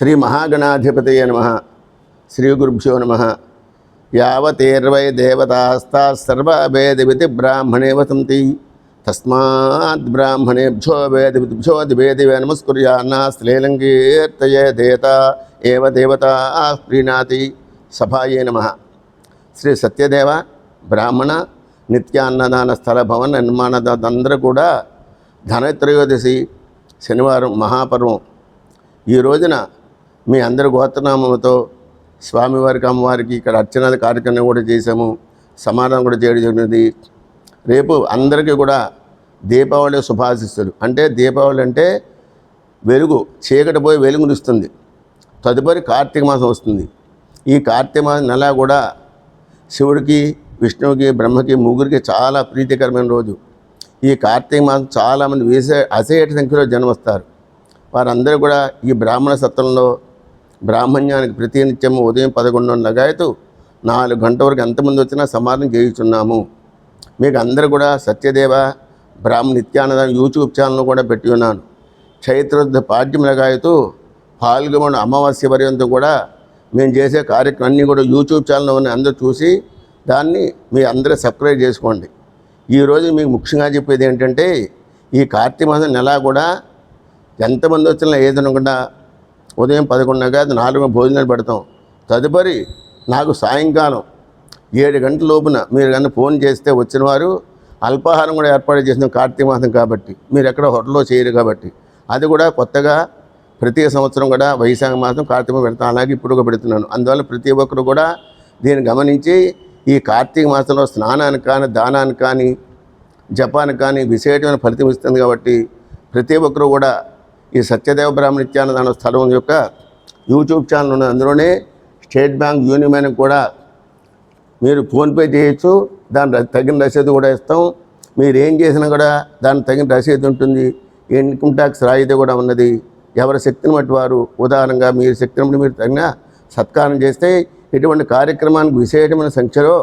శ్రీ మహాగణాధిపతయ నమ. శ్రీ గురుభ్యో నమ. యావతేర్వై దేవతాస్తా బ్రాహ్మణే వసంతి. తస్మాత్ బ్రాహ్మణేభ్యో వేదిభ్యో దివేదివే నమస్కుర్యాన్నా శ్రీలంకీర్తయే ఏవ దేవత ప్రీణాతి. సభాయే నమ. శ్రీ సత్యదేవ బ్రాహ్మణ నిత్యాన్నదాన స్థల భవన నిర్మాణదాతందరూ కూడా ధనత్రయోదశి శనివారం మహాపర్వం. ఈ రోజున మీ అందరి గోత్రనామంతో స్వామివారికి అమ్మవారికి ఇక్కడ అర్చన కార్యక్రమం కూడా చేశాము. సమాధానం కూడా చేయడం జరిగినది రేపు అందరికీ కూడా దీపావళి శుభాశిస్సులు. అంటే దీపావళి అంటే వెలుగు చీకటి పోయి వెలుగునిస్తుంది తదుపరి కార్తీక మాసం వస్తుంది. ఈ కార్తీక మాసం నెల కూడా శివుడికి విష్ణువుకి బ్రహ్మకి ముగ్గురికి చాలా ప్రీతికరమైన రోజు. ఈ కార్తీక మాసం చాలామంది వేసే అసేట సంఖ్యలో జన్మస్తారు. వారందరూ కూడా ఈ బ్రాహ్మణ సత్రంలో బ్రాహ్మణ్యానికి ప్రతినిత్యం ఉదయం పదకొండున్నర గాయతు నాలుగు గంటల వరకు ఎంతమంది వచ్చినా సమాధానం చేయుచున్నాము. మీకు అందరూ కూడా సత్యదేవ బ్రాహ్మణ నిత్యానంద యూట్యూబ్ ఛానల్ కూడా పెట్టి ఉన్నాను. చైత్రుద్ధ పాడ్యం గాయతూ పాల్గొన అమావాస్య పర్యంతం కూడా మేము చేసే కార్యక్రమం అన్నీ కూడా యూట్యూబ్ ఛానల్లో ఉన్న అందరూ చూసి దాన్ని మీ అందరూ సబ్స్క్రైబ్ చేసుకోండి. ఈరోజు మీకు ముఖ్యంగా చెప్పేది ఏంటంటే ఈ కార్తీక మాసం నెల కూడా ఎంతమంది వచ్చినా ఏదనకుండా ఉదయం పదకొండుగా నాలుగు భోజనాలు పెడతాం. తదుపరి నాకు సాయంకాలం ఏడు గంటల లోపున మీరు కన్నా ఫోన్ చేస్తే వచ్చిన వారు అల్పాహారం కూడా ఏర్పాటు చేసిన కార్తీక మాసం కాబట్టి మీరు ఎక్కడ హోటల్లో చేయరు కాబట్టి అది కూడా కొత్తగా ప్రతి సంవత్సరం కూడా వైశాఖ మాసం కార్తీక పెడతాను అలాగే ఇప్పుడు పెడుతున్నాను. అందువల్ల ప్రతి ఒక్కరు కూడా దీన్ని గమనించి ఈ కార్తీక మాసంలో స్నానానికి కానీ దానానికి కానీ జపానికి కానీ విశేషమైన ఫలితం ఇస్తుంది కాబట్టి ప్రతి ఒక్కరు కూడా ఈ సత్యదేవ బ్రాహ్మణ దాని స్థలం యొక్క యూట్యూబ్ ఛానల్ ఉన్నది అందులోనే స్టేట్ బ్యాంక్ యూనియన్ బ్యాంక్ కూడా మీరు ఫోన్పే చేయొచ్చు దాని ర- తగిన రసీదు కూడా ఇస్తాం. మీరు ఏం చేసినా కూడా దానికి తగిన రసీదు ఉంటుంది. ఇన్కమ్ ట్యాక్స్ రాయితీ కూడా ఉన్నది. ఎవరి శక్తిని బట్టి వారు ఉదాహరణగా మీరు శక్తిని బట్టి మీరు తగిన సత్కారం చేస్తే ఇటువంటి కార్యక్రమానికి విశేషమైన సంఖ్యలో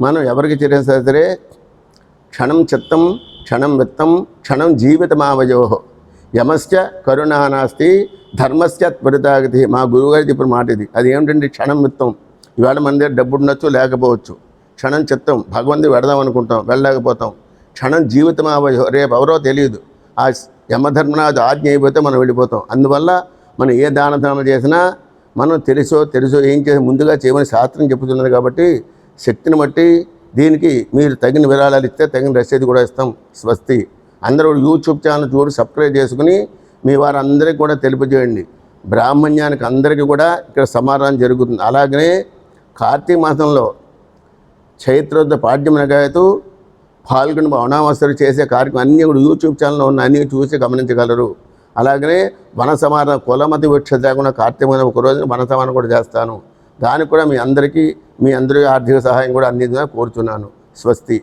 మనం ఎవరికి చేసిన సరే క్షణం చిత్తం క్షణం విత్తం క్షణం జీవితమావయోహో యమస్య కరుణ నాస్తి ధర్మస్య త్వరితాగతి. మా గురువుగారు ఇప్పుడు మాట ఇది. అది ఏమిటండి? క్షణం మిత్తం. ఇవాళ మన దగ్గర డబ్బు ఉండొచ్చు లేకపోవచ్చు. క్షణం చిత్తం. భగవంతుడు వెడదాం అనుకుంటాం వెళ్ళలేకపోతాం. క్షణం జీవితం అవయో రేపు ఎవరో తెలియదు. ఆ యమధర్మనాథ్ ఆజ్ఞ అయిపోతే మనం వెళ్ళిపోతాం. అందువల్ల మనం ఏ దాన ధర్మం చేసినా మనం తెలుసో తెలుసో ఏం చేసి ముందుగా చేయమని శాస్త్రం చెబుతున్నది కాబట్టి శక్తిని బట్టి దీనికి మీరు తగిన విరాళాలు ఇస్తే తగిన రసీదు కూడా ఇస్తాం. స్వస్తి. అందరూ యూట్యూబ్ ఛానల్ చూడు సబ్స్క్రైబ్ చేసుకుని మీ వారందరికీ కూడా తెలియజేయండి బ్రాహ్మణ్యానికి అందరికీ కూడా ఇక్కడ సమాధానం జరుగుతుంది. అలాగనే కార్తీక మాసంలో చైత్రోద్ధ పాడ్యం పాల్గొని అనావసరం చేసే కార్యక్రమం అన్నీ కూడా యూట్యూబ్ ఛానల్లో ఉన్న అన్నీ చూసి గమనించగలరు. అలాగనే వన సమానం కులమతి వృక్ష లేకుండా కార్తీకమైన ఒక రోజున వన సమానం కూడా చేస్తాను. దానికి కూడా మీ అందరికీ మీ అందరి ఆర్థిక సహాయం కూడా అందించగా కోరుతున్నాను స్వస్తి.